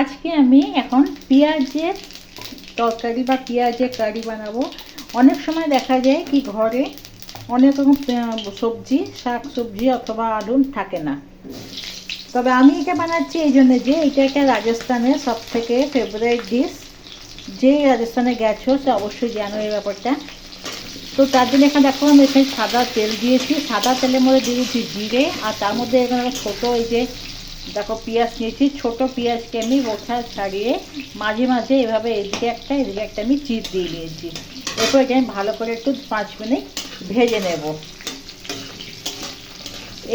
আজকে আমি এখন পেঁয়াজের তরকারি বা পেঁয়াজের কারি বানাবো। অনেক সময় দেখা যায় কি ঘরে অনেক রকম সবজি শাক সবজি অথবা আলু থাকে না। তবে আমি এটা বানাচ্ছি এই জন্য যে এটা একটা রাজস্থানের সব থেকে ফেভারিট ডিশ যে রাজস্থানে গেছো, সে অবশ্যই জানো এই ব্যাপারটা। তো তার জন্য এখানে দেখো আমি এখানে সাদা তেল দিয়েছি। সাদা তেলের মধ্যে দিয়েছি জিরে আর তার মধ্যে এখানে ছোটো এই যে দেখো, পেঁয়াজ নিয়েছি। ছোট পেঁয়াজকে আমি বোঠা ছাড়িয়ে মাঝে মাঝে এভাবে এদিকে একটা এদিকে একটা আমি চিজ দিয়ে দিয়েছি। এরপর এটা আমি ভালো করে একটু পাঁচ মিনিট ভেজে নেব।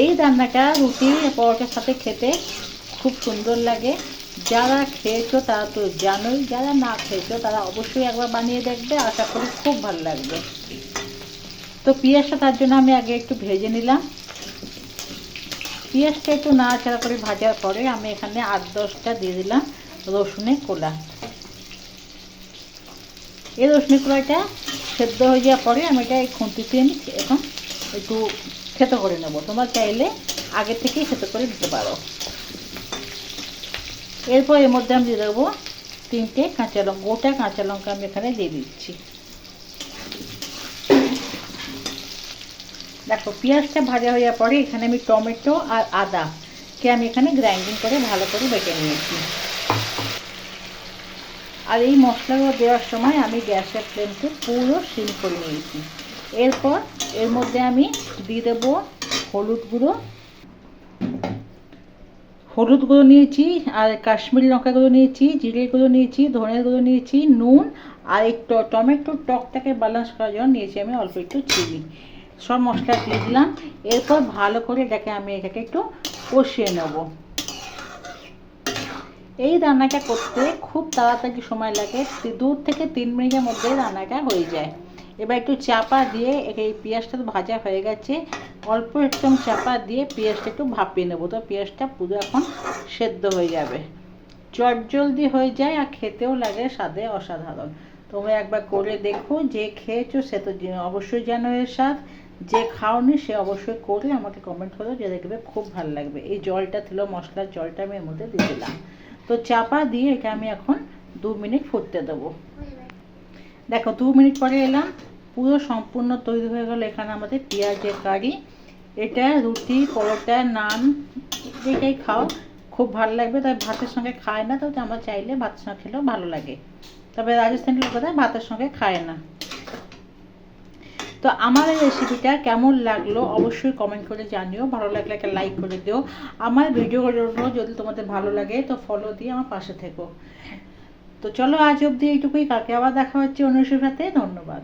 এই রান্নাটা রুটি পরোটার সাথে খেতে খুব সুন্দর লাগে। যারা খেয়েছো তারা তো জানোই, যারা না খেয়েছো তারা অবশ্যই একবার বানিয়ে দেখবে। আশা করি খুব ভালো লাগবে। তো পেঁয়াজটা তার জন্য আমি আগে একটু ভেজে নিলাম। পেঁয়াজটা একটু নাড়াচাড়া করে ভাজার পরে আমি এখানে আট দশটা দিয়ে দিলাম রসুনের কোলা। এই রসুনের কোলাটা সেদ্ধ হয়ে যাওয়ার পরে আমি এটা এই খুন্তিতে আমি এখন একটু থেতো করে নেব। তোমার চাইলে আগে থেকেই থেতো করে দিতে পারো। এরপর এর মধ্যে আমি দিয়ে দেবো তিনটে কাঁচা লঙ্কা, গোটা কাঁচা লঙ্কা আমি এখানে দিয়ে দিচ্ছি। দেখো, পেঁয়াজটা ভাজা হয়ে পরে এখানে আমি টমেটো আর আদা, কে আমি এখানে গ্রাইন্ডিং করে ভালো করে বেটে নিয়েছি। আর এই মশলাগুলো দেওয়ার সময় আমি গ্যাসের ফ্লেমকে পুরো সিম করে নিয়েছি। এরপর এর মধ্যে আমি দিয়ে দেবো হলুদ গুঁড়ো। হলুদ গুঁড়ো নিয়েছি, আর কাশ্মীরি লঙ্কা গুঁড়ো নিয়েছি, জিরে গুঁড়ো নিয়েছি, ধনের গুঁড়ো নিয়েছি, নুন, আর একটু টমেটোর টকটাকে ব্যালেন্স করার জন্য নিয়েছি আমি অল্প একটু চিনি। সব মশলা দিয়ে দিলাম। এরপর ভালো করে এটাকে আমি এটাকে একটু কষিয়ে নেব। এই রান্নাটা করতে খুব তাড়াতাড়ি সময় লাগে দু থেকে তিন মিনিটের মধ্যে রান্নাটা হয়ে যায়। এবার একটু চাপা দিয়ে এই পেঁয়াজটা তো ভাজা হয়ে গেছে, অল্প একটু চাপা দিয়ে পেঁয়াজটা একটু ভাপিয়ে নেব। তো পেঁয়াজটা পুরো এখন সেদ্ধ হয়ে যাবে। চটজলদি হয়ে যায় আর খেতেও লাগে স্বাদে অসাধারণ। তোমরা একবার করে দেখো যে খেয়েছো সে তো অবশ্যই জানো এর স্বাদ। যে খাওনি সে অবশ্যই করে আমাকে কমেন্ট করো যে দেখবে খুব ভালো লাগবে। এই জলটা ছিল, মশলার জলটা আমি এর মধ্যে দিয়ে দিলাম। তো চাপা দিয়ে এটা আমি এখন দু মিনিট ফুটতে দেবো। দেখো, দু মিনিট পরে এলাম। পুরো সম্পূর্ণ তৈরি হয়ে গেল এখানে আমাদের পেঁয়াজের কারি। এটা রুটি, পরোটা, নান যেটাই খাও, খুব ভালো লাগবে। তবে ভাতের সঙ্গে খায় না, তবে আমরা চাইলে ভাতের সঙ্গে খেলেও ভালো লাগে। তবে রাজস্থানি লোকেরা ভাতের সঙ্গে খায় না। তো আমার এই রেসিপিটা কেমন লাগল অবশ্যই কমেন্ট করে জানিও। ভালো লাগলে একটা লাইক করে দিও। আমার ভিডিওগুলো যদি তোমাদের ভালো লাগে তো ফলো দিয়ে আমার পাশে থেকো। তো চলো আজ অবধি এইটুকুই। কালকে আবার দেখা হচ্ছে অন্য সাথে ধন্যবাদ।